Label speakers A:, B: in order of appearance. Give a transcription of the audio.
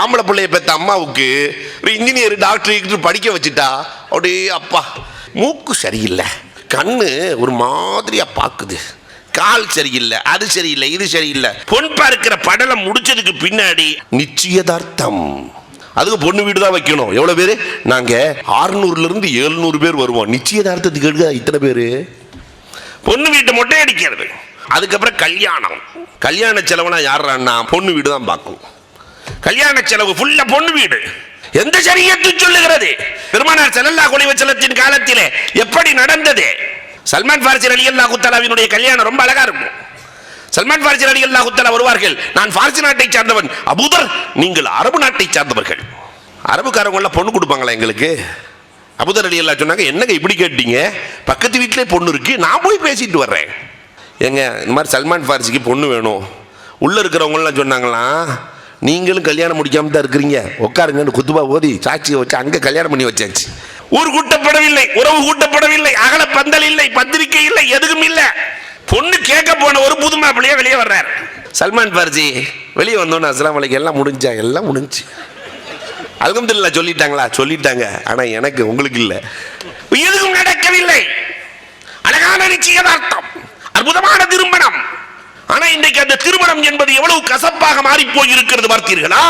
A: ஆம்பளை பிள்ளைய பெற்ற அம்மாவுக்கு ஒரு இன்ஜினியர் டாக்டர் படிக்க வச்சுட்டா அப்படியே அப்பா மூக்கு சரியில்லை. கண்ணு ஒரு மாதிரியா பாக்குது. கால் சரியில்லை அது சரியில்லை இது சரியில்லை. பொன் பார்க்கிற படலம் முடிச்சதுக்கு பின்னாடி நிச்சயதார்த்தம். அதுக்கு பொண்ணு வீடு தான் வைக்கணும். எவ்வளோ பேர்? நாங்க 600 ல இருந்து 700 பேர் வருவோம். நிச்சயதார்த்தத்துக்கு எடுக்க இத்தனை பேர்? பொண்ணு வீட்டை மொட்டை அடிக்கிறது. அதுக்கப்புறம் கல்யாணம். கல்யாண செலவுனா யாருன்னா பொண்ணு வீடு தான் பார்க்கும். கல்யாண செலவு ஃபுல்லா பொண்ணு வீடு. எந்த சரியத்து சொல்லுகிறது. பெருமானார் செல்லல்லா குலைவச்சலத்தின் காலத்திலே எப்படி நடந்தது? சல்மான் ஃபாரிசி அலி அல்லா குத்தலாவினுடைய கல்யாணம் ரொம்ப அழகா இருக்கும். சல்மான் ஃபாரிசி அலி அல்லா குத்தலா வருவார்கள் நான் ஃபார்சி நாட்டை சார்ந்தவன். அபூதர் நீங்கள் அரபு நாட்டை சார்ந்தவர்கள். அரபுக்காரங்க பொண்ணு கொடுப்பாங்களா எங்களுக்கு? அபுதர் அலி அல்லா சொன்னாங்க என்னங்க இப்படி கேட்டீங்க? பக்கத்து வீட்டிலே பொண்ணு இருக்கு நான் போய் பேசிட்டு வர்றேன். ஏங்க இந்த மாதிரி சல்மான் ஃபார்சிக்கு பொண்ணு வேணும். உள்ள இருக்கிறவங்களாம் சொன்னாங்களாம் நீங்களும் கல்யாணம் முடிக்காம தான் இருக்கிறீங்க. உட்காருங்கன்னு குத்துபா ஓதி சாட்சியை வச்சு அங்க கல்யாணம் பண்ணி வச்சாச்சு. ஊர் கூட்டப்படவில்லை உறவு கூட்டப்படவில்லை அகல பந்தல் இல்லை பத்திரிக்கை இல்லை எதுவும் இல்லை. பொண்ணு கேட்க போன ஒரு புது மாப்பிள்ளையே வெளியே வர்றார். சல்மான் ஃபாரிசி வெளியே வந்தோன்னு அஸ்லாம் வலைக்கு எல்லாம் முடிஞ்சா எல்லாம் முடிஞ்சு. அதுக்கும் தெரியல சொல்லிட்டாங்களா? சொல்லிட்டாங்க. ஆனா எனக்கு உங்களுக்கு இல்ல. எதுவும் நடக்கவில்லை. அழகான நிச்சயதார்த்தம். அற்புதமான திருமணம். ஆனா இன்றைக்கு அந்த திருமணம் என்பது எவ்வளவு மாறி போய் இருக்கிறது பார்த்தீர்களா?